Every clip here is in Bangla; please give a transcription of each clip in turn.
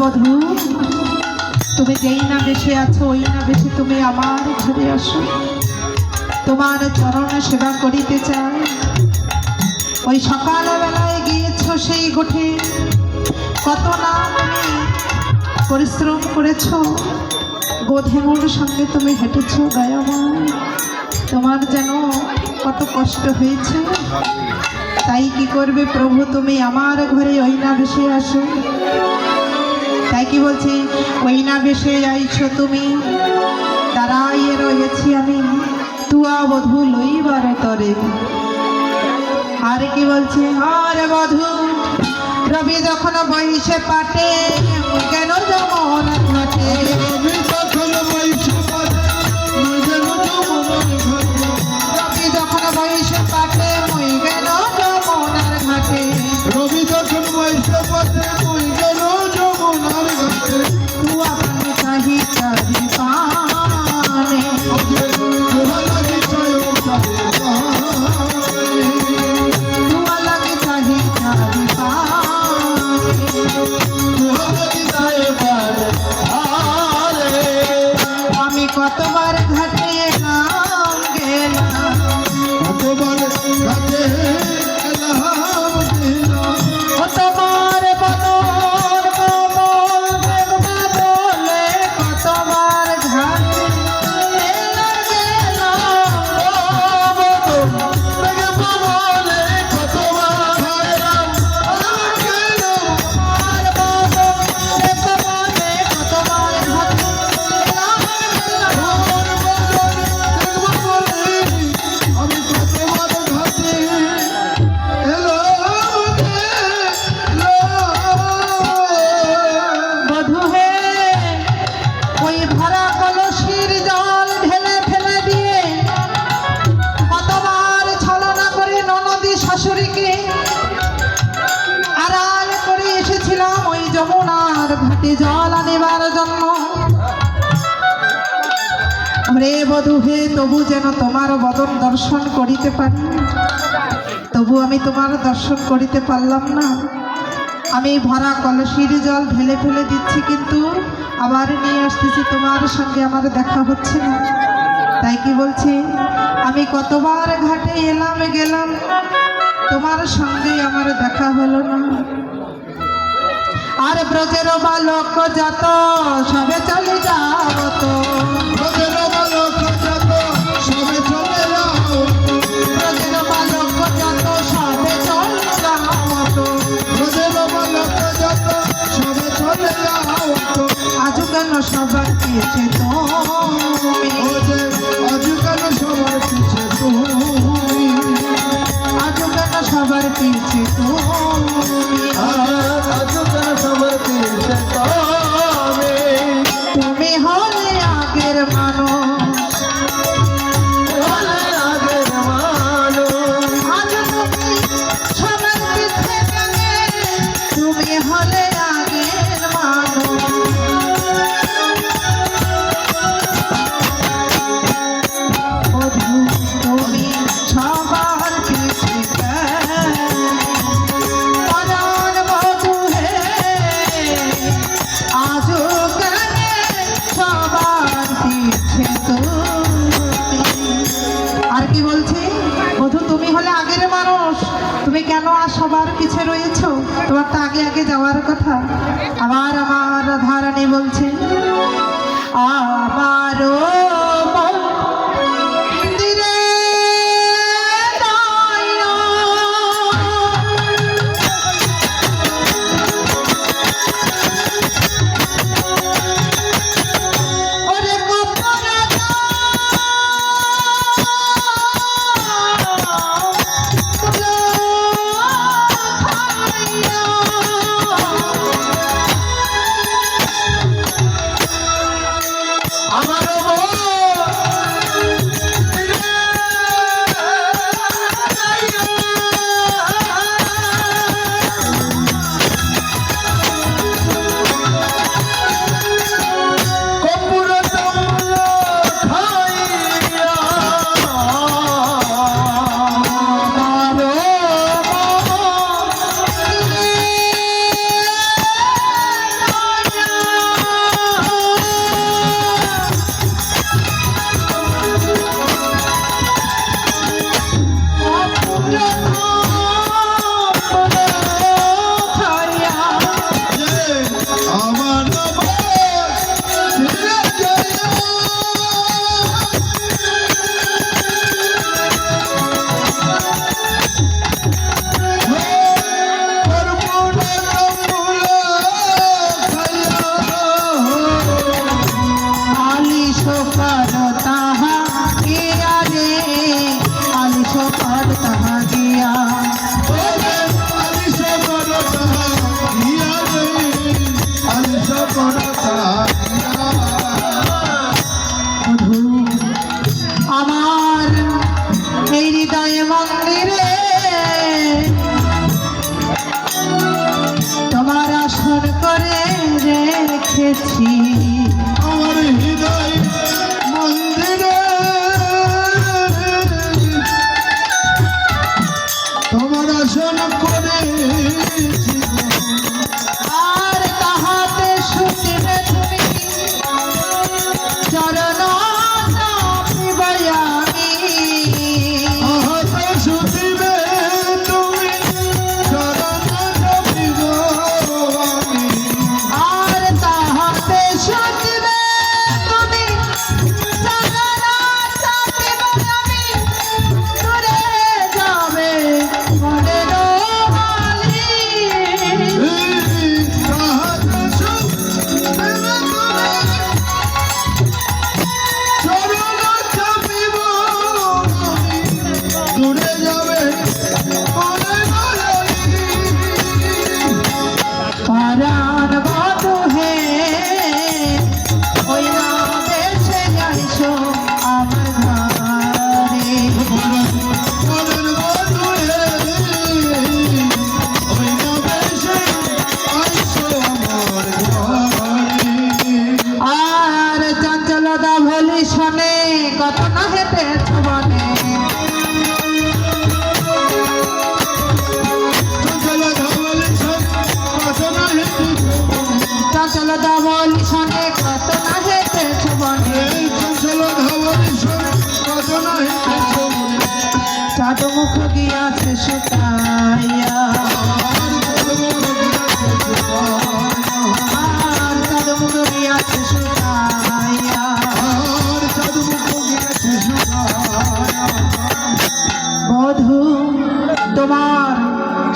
বধূ তুমি যেই না বেশে আছো, ওই না বেশে তুমি আমার ঘরে আসো। তোমার চরণ সেবা করিতে চাই। ওই সকালবেলায় গিয়েছ সেই গোঠে, কত না তুমি পরিশ্রম করেছ। গোধেমুর সঙ্গে তুমি হেঁটেছ দয়াময়। তোমার যেন কত কষ্ট হয়েছে, তাই কি করবে প্রভু তুমি আমার ঘরে ওই না ভেসে আসো। তাই কি বলছি? ওই না বেশে আইছো তুমি। দাঁড়াইয়ে রয়েছি আমি। তুয়া বধু লইবার তরে। আর কি বলছে? আরে বধু, রবি যখন বইছে পাটে, কেন যখন ঘটে? আমি ভরা কলসির জল ঢেলে ফেলে দিয়ে কতবার ছলনা করে ননদী শাশুড়িকে আড়াল করে এসেছিলাম ওই যমুনার ঘাটে জল আনিবার জন্য। রে বধু হে, তবু যেন তোমার বদন দর্শন করিতে পারি। তবু আমি তোমার দর্শন করিতে পারলাম না। আমি ভরা কলসির জল ঢেলে ফেলে দিচ্ছি কিন্তু আবার নিয়ে আসতেছি, তোমার সঙ্গে আমার দেখা হচ্ছে না। তাই কি বলছি? আমি কতবার ঘাটে এলাম, গেলাম, তোমার সঙ্গে আমার দেখা হলো না। আর ব্রজের বালক যত, সবে চলে যাব তো ব্রজের সবার পিছে তুমি। কথা আবার আমার ধারণে বলছে আমারও পেয়েছি চাঁদ মুখ গিয়াছে সুতাইয়া বধু তোমার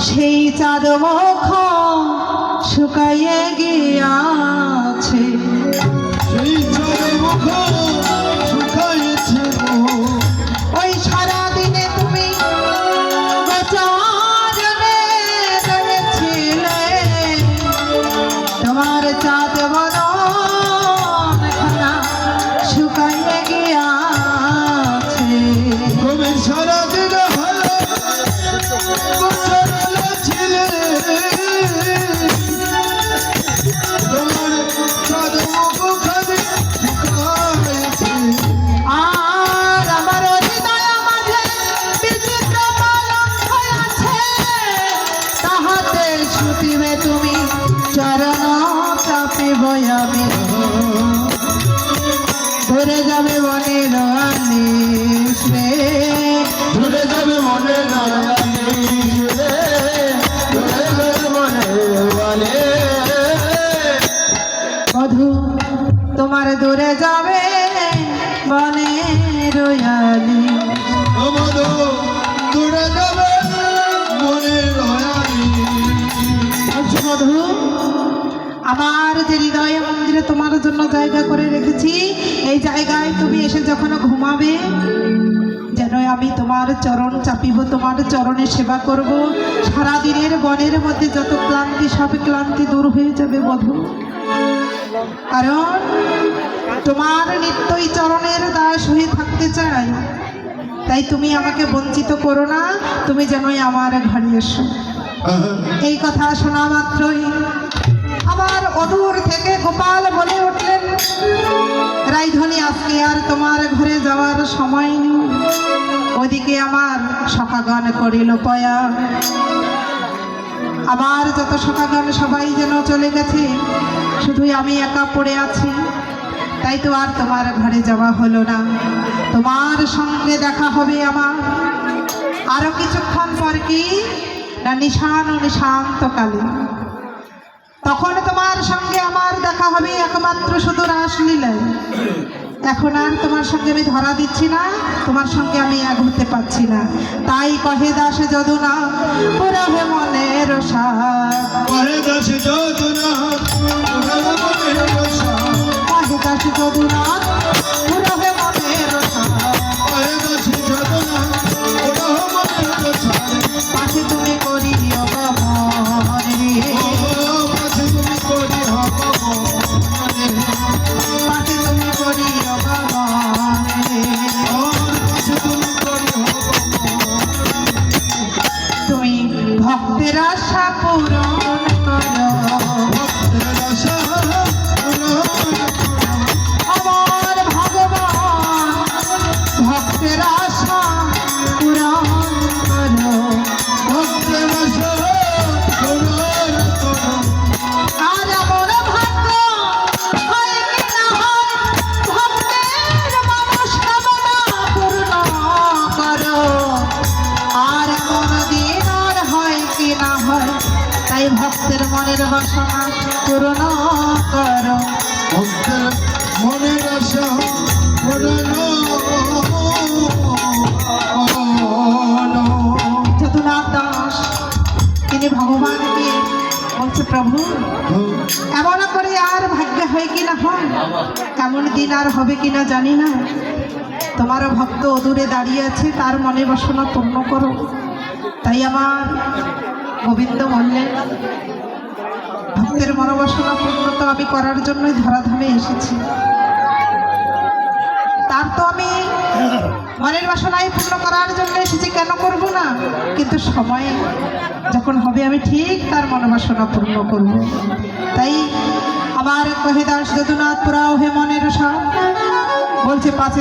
সেই চাঁদ মুখ শুকাইয়ে গিয়াছে। তুমি ভালো জায়গায় তুমি এসে যখন ঘুমাবে যেন আমি তোমার চরণ চাপিব তোমার চরণে সেবা করব। সারা দিনের বনের মধ্যে যত ক্লান্তি সব ক্লান্তি দূর হয়ে যাবে বধু। কারণ তোমার নিত্যই চরণের দাস হয়ে থাকতে চাই। তাই তুমি আমাকে বঞ্চিত করো না তুমি যেনই আমার ঘরে এসো। এই কথা শোনা মাত্রই আমার অদূর থেকে গোপাল বলে উঠলেন রাইধনী আজকে আর তোমার ঘরে যাওয়ার সময় নেই। ওদিকে আমার সখাগণ করিল পয়া। আবার যত সখাগণ সবাই যেন চলে গেছে, শুধুই আমি একা পড়ে আছি। তাই তো আর তোমার ঘরে যাওয়া হলো না। তোমার সঙ্গে দেখা হবে আমার। আরও কিছুক্ষণ পর কি? না নিশান ও নিশান্তকালে। তখন তোমার সঙ্গে আমার দেখা হবে একমাত্র শুধু রাসলীলায় এখন আর তোমার সঙ্গে আমি ধরা দিচ্ছি না তোমার সঙ্গে আমি এক হতে পারছি না। তাই কহে দাসে যদু না পুরহে মনের পরে দাস মনে রসা কহে দাসে যদু না পুরহে মনের পরে দাস যোজনা পাশে তুমি করিও হয় কি না হয়? কেমন দিন আর হবে কি না জানি না। তোমারও ভক্ত অদূরে দাঁড়িয়ে আছে, তার মনে বাসনা পূর্ণ করো। তাই আমার গোবিন্দ বললেন, ভক্তের মনোবাসনা পূর্ণ তো আমি করার জন্যই ধরাধামে এসেছি। তার তো আমি মনের বাসনাই পূর্ণ করার জন্য এসেছি, কেন করব না? কিন্তু সময় যখন হবে আমি ঠিক তার মনোবাসনা পূর্ণ করব। তাই আমার কহে দাস যদুনাথ পুরাও হে মনের সব বলছে পাঁচে